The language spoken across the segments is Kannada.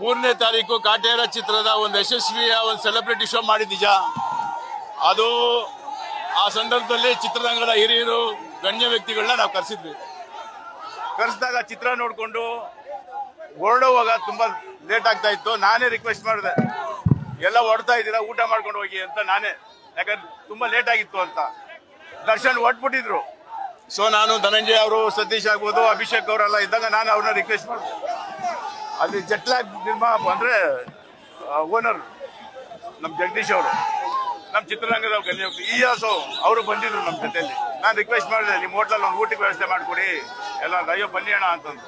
ಮೂರನೇ ತಾರೀಕು ಕಾಟೇರ ಚಿತ್ರದ ಒಂದು ಯಶಸ್ವಿಯ ಒಂದು ಸೆಲೆಬ್ರಿಟಿ ಶೋ ಮಾಡಿದ ನಿಜ ಅದು ಆ ಸಂದರ್ಭದಲ್ಲಿ ಚಿತ್ರರಂಗದ ಹಿರಿಯರು, ಗಣ್ಯ ವ್ಯಕ್ತಿಗಳನ್ನ ನಾವು ಕರೆಸಿದ್ವಿ. ಕರೆಸಿದಾಗ ಚಿತ್ರ ನೋಡಿಕೊಂಡು ಹೊರಡುವಾಗ ತುಂಬ ಲೇಟ್ ಆಗ್ತಾ ಇತ್ತು. ನಾನೇ ರಿಕ್ವೆಸ್ಟ್ ಮಾಡಿದೆ, ಎಲ್ಲ ಹೊಡ್ತಾ ಇದ್ದೀರಾ? ಊಟ ಮಾಡ್ಕೊಂಡು ಹೋಗಿ ಅಂತ ನಾನೇ. ಯಾಕಂದ್ರೆ ತುಂಬಾ ಲೇಟ್ ಆಗಿತ್ತು ಅಂತ. ದರ್ಶನ್ ಹೊಟ್ಬಿಟ್ಟಿದ್ರು ಸೊ ನಾನು ಧನಂಜಯ ಅವರು, ಸತೀಶ್ ಆಗ್ಬೋದು, ಅಭಿಷೇಕ್ ಅವರೆಲ್ಲ ಇದ್ದಾಗ ನಾನು ಅವ್ರನ್ನ ರಿಕ್ವೆಸ್ಟ್ ಮಾಡಿದೆ. ಅಲ್ಲಿ ಜಟ್ಲಾಗ್ ನಿರ್ಮಾ ಅಂದರೆ ಓನರ್ ನಮ್ಮ ಜಗದೀಶ್ ಅವರು. ನಮ್ಮ ಚಿತ್ರರಂಗದ ಗಲ್ಲಿ ಈ ಆಸು ಅವರು ಬಂದಿದ್ರು ನಮ್ಮ ಜೊತೆಯಲ್ಲಿ. ನಾನು ರಿಕ್ವೆಸ್ಟ್ ಮಾಡಿದೆ, ನಿಮ್ಮ ಹೋಟ್ಲಲ್ಲಿ ಒಂದು ಊಟಕ್ಕೆ ವ್ಯವಸ್ಥೆ ಮಾಡಿಕೊಡಿ. ಎಲ್ಲ ಅಯ್ಯೋ, ಬನ್ನಿ ಅಣ್ಣ ಅಂತಂದು.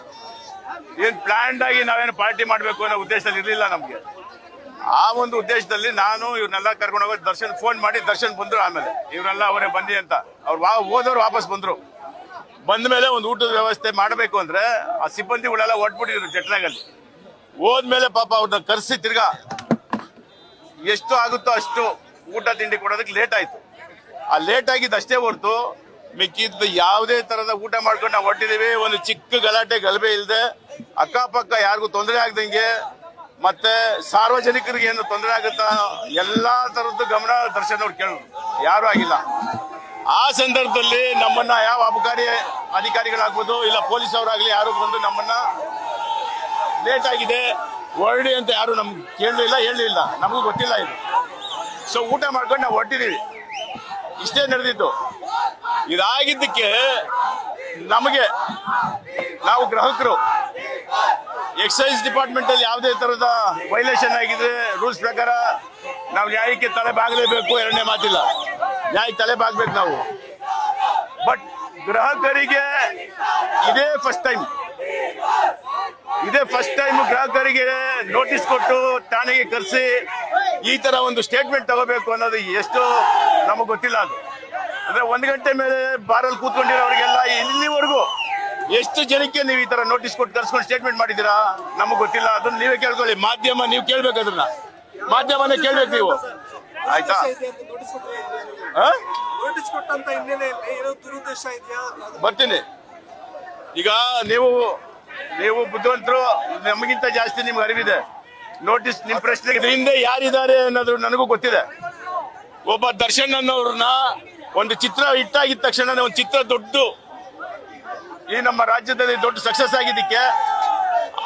ಏನು ಪ್ಲ್ಯಾಂಡ್ ಆಗಿ ನಾವೇನು ಪಾರ್ಟಿ ಮಾಡಬೇಕು ಅನ್ನೋ ಉದ್ದೇಶದಲ್ಲಿ ಇರಲಿಲ್ಲ ನಮಗೆ. ಆ ಒಂದು ಉದ್ದೇಶದಲ್ಲಿ ನಾನು ಇವ್ರನ್ನೆಲ್ಲ ಕರ್ಕೊಂಡು ಹೋಗಿ ದರ್ಶನ್ ಫೋನ್ ಮಾಡಿ ದರ್ಶನ್ ಬಂದರು ಆಮೇಲೆ. ಇವರೆಲ್ಲ ಅವರೇ ಬನ್ನಿ ಅಂತ. ಅವ್ರು ವಾ, ಹೋದವ್ರು ವಾಪಸ್ ಬಂದ್ರು. ಬಂದ ಮೇಲೆ ಒಂದು ಊಟದ ವ್ಯವಸ್ಥೆ ಮಾಡಬೇಕು ಅಂದ್ರೆ ಆ ಸಿಬ್ಬಂದಿಗಳೆಲ್ಲ ಒಟ್ಬಿಟ್ಟಿದ್ರು ಜಟ್ನಾಗಲ್ಲಿ ಹೋದ್ಮೇಲೆ ಪಾಪ ಅವ್ರನ್ನ ಕರೆಸಿ ತಿರ್ಗಾ ಎಷ್ಟು ಆಗುತ್ತೋ ಅಷ್ಟು ಊಟ ತಿಂಡಿ ಕೊಡೋದಕ್ಕೆ ಲೇಟ್ ಆಯ್ತು. ಆ ಲೇಟ್ ಆಗಿದ್ದು ಅಷ್ಟೇ ಹೊರತು ಮಿಕ್ಕಿದ್ದು ಯಾವುದೇ ತರದ ಊಟ ಮಾಡ್ಕೊಂಡು ನಾವು ಹೊಟ್ಟಿದೀವಿ ಒಂದು ಚಿಕ್ಕ ಗಲಾಟೆ, ಗಲಭೆ ಇಲ್ಲದೆ ಅಕ್ಕಪಕ್ಕ ಯಾರಿಗೂ ತೊಂದರೆ ಆಗ್ದಂಗೆ ಮತ್ತೆ ಸಾರ್ವಜನಿಕರಿಗೆ ಏನು ತೊಂದರೆ ಆಗುತ್ತಾ ಎಲ್ಲಾ ತರದ್ದು ಗಮನ ದರ್ಶನ ಅವ್ರು ಕೇಳಿದ್ರು ಯಾರು ಆಗಿಲ್ಲ. ಆ ಸಂದರ್ಭದಲ್ಲಿ ನಮ್ಮನ್ನ ಯಾವ ಅಬಕಾರಿ ಅಧಿಕಾರಿಗಳಾಗ್ಬೋದು ಇಲ್ಲ ಪೊಲೀಸ್ ಅವರಾಗ್ಲಿ ಯಾರು ಬಂದು ನಮ್ಮನ್ನ ಲೇಟ್ ಆಗಿದೆ ಹೊರಡಿ ಅಂತ ಯಾರು ನಮ್ಗೆ ಕೇಳಲಿಲ್ಲ ಹೇಳಲಿಲ್ಲ ನಮಗೂ ಗೊತ್ತಿಲ್ಲ ಇದು. ಸೊ ಊಟ ಮಾಡ್ಕೊಂಡು ನಾವು ಹೊಟ್ಟಿದೀವಿ ಇಷ್ಟೇ ನಡೆದಿತ್ತು ಇದಾಗಿದ್ದಕ್ಕೆ ನಮಗೆ ನಾವು ಗ್ರಾಹಕರು ಎಕ್ಸೈಸ್ ಡಿಪಾರ್ಟ್ಮೆಂಟ್ ಅಲ್ಲಿ ಯಾವುದೇ ತರದ ವೈಲೇಷನ್ ಆಗಿದೆ ರೂಲ್ಸ್ ಪ್ರಕಾರ ನಾವು ನ್ಯಾಯಕ್ಕೆ ತಲೆ ಬಾಗಲೇಬೇಕು ಎರಡನೇ ಮಾತಿಲ್ಲ. ನ್ಯಾಯಕ್ಕೆ ತಲೆ ಬಾಗ್ಬೇಕು ನಾವು. ಬಟ್ ಗ್ರಾಹಕರಿಗೆ ಇದೇ ಫಸ್ಟ್ ಟೈಮ್ ಇದೇ ಫಸ್ಟ್ ಟೈಮ್ ಗ್ರಾಹಕರಿಗೆ ನೋಟಿಸ್ ಕೊಟ್ಟು ಠಾಣೆಗೆ ಕರೆಸಿ ಈ ತರ ಒಂದು ಸ್ಟೇಟ್ಮೆಂಟ್ ತಗೋಬೇಕು ಅನ್ನೋದು ಎಷ್ಟು ನಮಗೆ ಗೊತ್ತಿಲ್ಲ ಅದು. ಅಂದ್ರೆ ಒಂದು ಗಂಟೆ ಮೇಲೆ ಬಾರಲ್ಲಿ ಕೂತ್ಕೊಂಡಿರೋರಿಗೆಲ್ಲ ಇಲ್ಲಿವರೆಗೂ ಎಷ್ಟು ಜನಕ್ಕೆ ನೀವು ಈ ತರ ನೋಟಿಸ್ ಕೊಟ್ಟು ಕರ್ಸ್ಕೊಂಡು ಸ್ಟೇಟ್ಮೆಂಟ್ ಮಾಡಿದ್ದೀರಾ? ನಮಗೆ ಗೊತ್ತಿಲ್ಲ. ಅದನ್ನ ನೀವೇ ಕೇಳ್ಕೊಳ್ಳಿ. ಮಾಧ್ಯಮ, ನೀವು ಕೇಳ್ಬೇಕು ಅದನ್ನ. ಮಾಧ್ಯಮನೇ ಕೇಳಬೇಕು ನೀವು. ಆಯ್ತಾ? ಆ? ನೋಟಿಸ್ ಕೊಟ್ಟಂತ ಹಿನ್ನೆಲೆಯಲ್ಲಿ ಏನೋ ದುರುದ್ದೇಶ ಇದೆಯಾ? ಬರ್ತೀನಿ. ಈಗ ನೀವು ನೀವು ಬುದ್ಧಿವಂತರು ನಮಗಿಂತ ಜಾಸ್ತಿ ನಿಮ್ಗೆ ಅರಿವಿದೆ. ನೋಟಿಸ್ ನಿಮ್ ಪ್ರಶ್ನೆಗೆ ಇದ್ರ ಹಿಂದೆ ಯಾರಿದ್ದಾರೆ ಅನ್ನೋದು ನನಗೂ ಗೊತ್ತಿದೆ. ಒಬ್ಬ ದರ್ಶನ್ ಅನ್ನೋರ್ನ ಒಂದು ಚಿತ್ರ ಇಟ್ಟಾಗಿದ್ದ ತಕ್ಷಣ ಒಂದು ಚಿತ್ರ ದೊಡ್ಡ ಈ ನಮ್ಮ ರಾಜ್ಯದಲ್ಲಿ ದೊಡ್ಡ ಸಕ್ಸಸ್ ಆಗಿದ್ದಕ್ಕೆ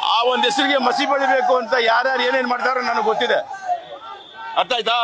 ಆ ಒಂದು ಹೆಸರಿಗೆ ಮಸಿ ಬೆಳಿಬೇಕು ಅಂತ ಯಾರ್ಯಾರು ಏನೇನು ಮಾಡ್ತಾರೋ ನನಗೆ ಗೊತ್ತಿದೆ. ಅರ್ಥ ಆಯ್ತಾ?